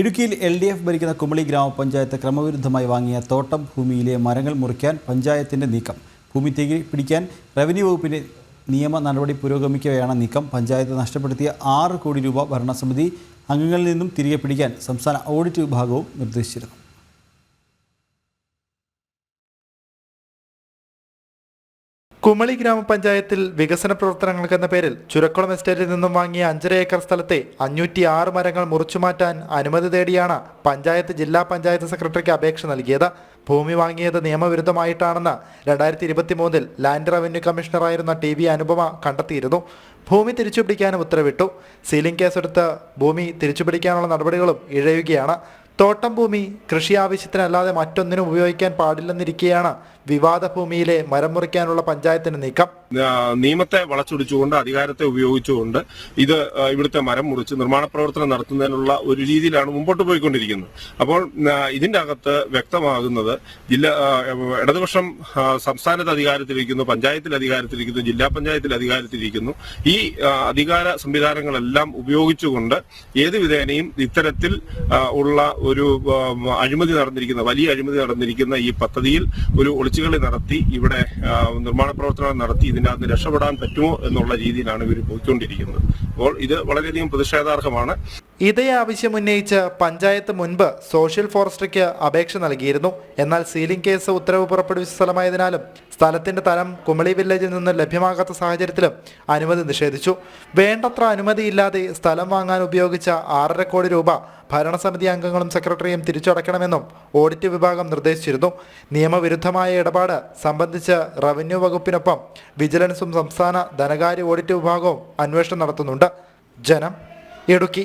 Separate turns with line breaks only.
ഇടുക്കിയിൽ L D F ഭരിക്കുന്ന കുമളി ഗ്രാമപഞ്ചായത്ത് ക്രമവിരുദ്ധമായി വാങ്ങിയ തോട്ടം ഭൂമിയിലെ മരങ്ങൾ മുറിക്കാൻ പഞ്ചായത്തിന്റെ നീക്കം. ഭൂമി തീ പിടിക്കാൻ റവന്യൂ വകുപ്പിന്റെ നിയമ നടപടി പുരോഗമിക്കവെയാണ് നീക്കം. പഞ്ചായത്ത് നഷ്ടപ്പെടുത്തിയ ആറ് കോടി രൂപ ഭരണസമിതി അംഗങ്ങളിൽ നിന്നും തിരികെ പിടിക്കാൻ സംസ്ഥാന ഓഡിറ്റ് വിഭാഗവും നിർദ്ദേശിച്ചിരുന്നു.
കുമളി ഗ്രാമപഞ്ചായത്തിൽ വികസന പ്രവർത്തനങ്ങൾക്കെന്ന പേരിൽ ചുരക്കുളം എസ്റ്റേറ്റിൽ നിന്നും വാങ്ങിയ അഞ്ചര ഏക്കർ സ്ഥലത്തെ അഞ്ഞൂറ്റി ആറ് മരങ്ങൾ മുറിച്ചുമാറ്റാൻ അനുമതി തേടിയാണ് പഞ്ചായത്ത് ജില്ലാ പഞ്ചായത്ത് സെക്രട്ടറിക്ക് അപേക്ഷ നൽകിയത്. ഭൂമി വാങ്ങിയത് നിയമവിരുദ്ധമായിട്ടാണെന്ന് രണ്ടായിരത്തി ഇരുപത്തി മൂന്നിൽ ലാൻഡ് റവന്യൂ കമ്മീഷണറായിരുന്ന ടി വി അനുപമ കണ്ടെത്തിയിരുന്നു. ഭൂമി തിരിച്ചുപിടിക്കാനും ഉത്തരവിട്ടു. സീലിംഗ് കേസെടുത്ത് ഭൂമി തിരിച്ചുപിടിക്കാനുള്ള നടപടികളും ഇഴയുകയാണ്. തോട്ടം ഭൂമി കൃഷി ആവശ്യത്തിനല്ലാതെ മറ്റൊന്നിനും ഉപയോഗിക്കാൻ പാടില്ലെന്നിരിക്കെയാണ് വിവാദ ഭൂമിയിലെ മരം മുറിക്കാനുള്ള പഞ്ചായത്തിന്റെ നീക്കം.
നിയമത്തെ വളച്ചൊടിച്ചുകൊണ്ട് അധികാരത്തെ ഉപയോഗിച്ചുകൊണ്ട് ഇത് ഇവിടുത്തെ മരം മുറിച്ച് നിർമ്മാണ പ്രവർത്തനം നടത്തുന്നതിനുള്ള ഒരു രീതിയിലാണ് മുമ്പോട്ട് പോയിക്കൊണ്ടിരിക്കുന്നത്. അപ്പോൾ ഇതിന്റെ അകത്ത് വ്യക്തമാകുന്നത് ജില്ലാ ഇടതുപക്ഷം സംസ്ഥാനത്ത് അധികാരത്തിലിരിക്കുന്നു പഞ്ചായത്തിൽ അധികാരത്തിലിരിക്കുന്നു ജില്ലാ പഞ്ചായത്തിൽ അധികാരത്തിലിരിക്കുന്നു. ഈ അധികാര സംവിധാനങ്ങളെല്ലാം ഉപയോഗിച്ചുകൊണ്ട് ഏത് വിധേനയും ഇത്തരത്തിൽ ഉള്ള ഒരു അഴിമതി നടന്നിരിക്കുന്ന വലിയ അഴിമതി നടന്നിരിക്കുന്ന ഈ പദ്ധതിയിൽ ഒരു ഒളിച്ചുകളി നടത്തി ഇവിടെ നിർമ്മാണ പ്രവർത്തനം നടത്തി ഇതിനകത്ത് രക്ഷപ്പെടാൻ പറ്റുമോ എന്നുള്ള രീതിയിലാണ് ഇവർ പോയിക്കൊണ്ടിരിക്കുന്നത്. അപ്പോൾ ഇത് വളരെയധികം പ്രതിഷേധാർഹമാണ്.
ഇതേ ആവശ്യം ഉന്നയിച്ച് പഞ്ചായത്ത് മുൻപ് സോഷ്യൽ ഫോറസ്ട്രിക്ക് അപേക്ഷ നൽകിയിരുന്നു. എന്നാൽ സീലിംഗ് കേസ് ഉത്തരവ് പുറപ്പെടുവിച്ച സ്ഥലമായതിനാലും സ്ഥലത്തിന്റെ തലം കുമളി വില്ലേജിൽ നിന്ന് ലഭ്യമാകാത്ത സാഹചര്യത്തിലും അനുമതി നിഷേധിച്ചു. വേണ്ടത്ര അനുമതിയില്ലാതെ സ്ഥലം വാങ്ങാൻ ഉപയോഗിച്ച ആറര കോടി രൂപ ഭരണസമിതി അംഗങ്ങളും സെക്രട്ടറിയും തിരിച്ചടയ്ക്കണമെന്നും ഓഡിറ്റ് വിഭാഗം നിർദ്ദേശിച്ചിരുന്നു. നിയമവിരുദ്ധമായ ഇടപാട് സംബന്ധിച്ച് റവന്യൂ വകുപ്പിനൊപ്പം വിജിലൻസും സംസ്ഥാന ധനകാര്യ ഓഡിറ്റ് വിഭാഗവും അന്വേഷണം നടത്തുന്നുണ്ട്. ജനം ഇടുക്കി.